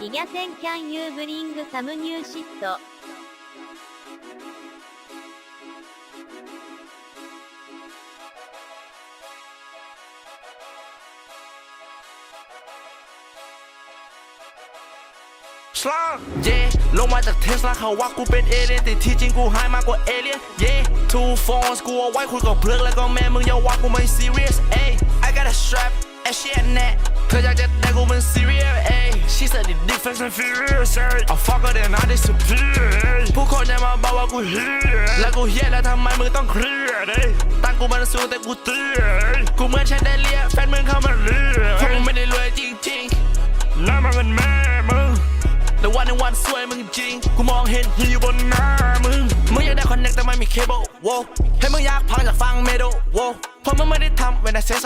リギャセン Can you bring some new shit? สลาเย่ลงมาจากเทสลาเขาว่ากูเป็นเอเลี่ยนแต่ที่จริงกูหายมากกว่าเอเลี่ยนเย่ two phones กูเอาไว้คุยกับเพื่อนแล้วก็แม่มึงอย่าว่ากูไม่ serious เอ้ I got a strap ไอ้เชี่ยแน่เธออยากจะได้กูเป็น serious เอ้ she said it dick fast and furious เอ้ I fuck her then I disappear ผู้คนจะมาบอกว่ากูเฮียแล้วกูเฮียแล้วทำไมมึงต้องเครียดเอ้ตั้งกูมันสูงแต่กูเตี้ยเอ้กูเหมือนแชนเดเลียแฟนมึงเข้ามาเลียกมึงไม่ได้รวยันสวยมึงจริง กูมองเห็นหินอยู่บนหน้ามึง มึงอยากได้คอนเนคแต่ไม่มีเคเบิลโว้ให้มึงอยากพังจากฟังเมโดโว้เพราะมึงไม่ได้ทำเวลาเซโซ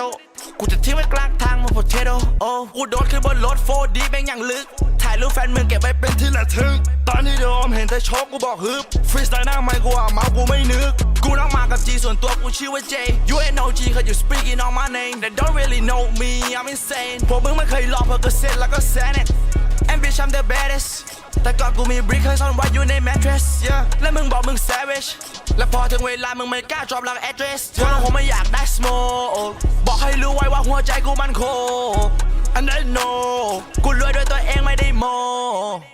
กูจะทิ้งไว้กลางทางมาโพเทโดโอ้กูโดดขึ้นบนรถ 4D แม่งอย่างลึก ถ่ายรูปแฟนมึงเก็บไว้เป็นที่ระทึก ตอนที่โดมเห็นเธอชกกูบอกฮึบฟรีสไตล์หน้าไม่กูอะเมากูไม่นึก กูนั่งมากับจีส่วนตัวกูชื่อว่า J You ain't no G cause you speaking on my name They don't really know me I'm insane พวกมึงไม่เคยลองเพราะก็เซ็ตแล้วก็แซน And bitch I'm the baddest แต่ก่อนกูมีบริกเคยซ่อนไว้อยู่ในแมทเทรสและมึงบอกมึง savage และพอถึงเวลามึงไม่กล้า drop หลัง address พวกมึงคงไม่อยากได้ smoke บอกให้รู้ไว้ว่าหัวใจกูมันโค And I know กูรวยด้วยตัวเองไม่ได้โม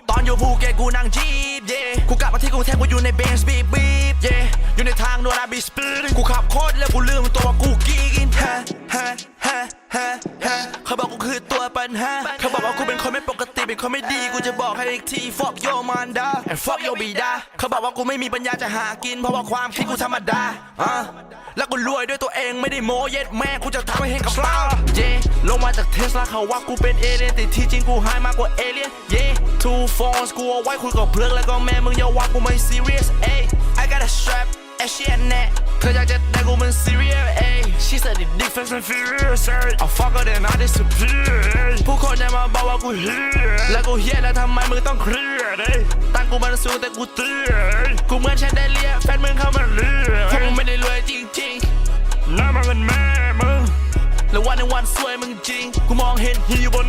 ตอนอยู่ภูเก็ตกูนั่งจีบ yeah กูกลับมาที่กรุงเทพกูอยู่ในเบนซ์บีบบีบ yeah อยู่ในทางโนอาบีสปีดกูขับโคตรแล้วกูลืมตัวว่ากูกีกินฮะฮะฮะฮะฮะเขาบอกกูคือตัว ปัญหาเขาบอกว่ากูเป็นคนไม่ปกติเป็นคนไม่ดีกูจะบอกให้อีกที fuck your man da and fuck your บิดาเขาบอกว่ากูไม่มีปัญญาจะหากิน เพราะว่าความคิดกูธรรมดาอะแล้วกูรวยด้วยตัวเองไม่ได้โมเย็ดแม่กูจะทำให้เห็นกับตาเย่ลงมาจากเทสลาเขาว่ากูเป็นเอเลี่ยนแต่ที่จริงกูหายมากกว่าเอเลี่ยนเย่ two phones กูเอาไว้คุยกับเพื่อนแล้วก็แม่มึงอย่าว่ากูไม่ serious เอ้ I got a strap ไอ้เชี่ยแน่เธออยากจะได้กู she said it dick fast and furious เอ้ I fuck her then I disappear ผู้คนจะมาบอกว่ากูเฮียแล้วกูเฮียแล้วทำไมมึงต้องเครียดเอ้ตั้งกูมันสูงแต่กูเตี้ยเอ้กูเหมือนแชนเดเลียแฟนมึงเข้ามาเลียพวกมึงไม่ได้รวยจริงๆน้ำมันเงินแม่มึงแล้ววันในวันสวยมึงจริง กูมองเห็นหินอยู่บน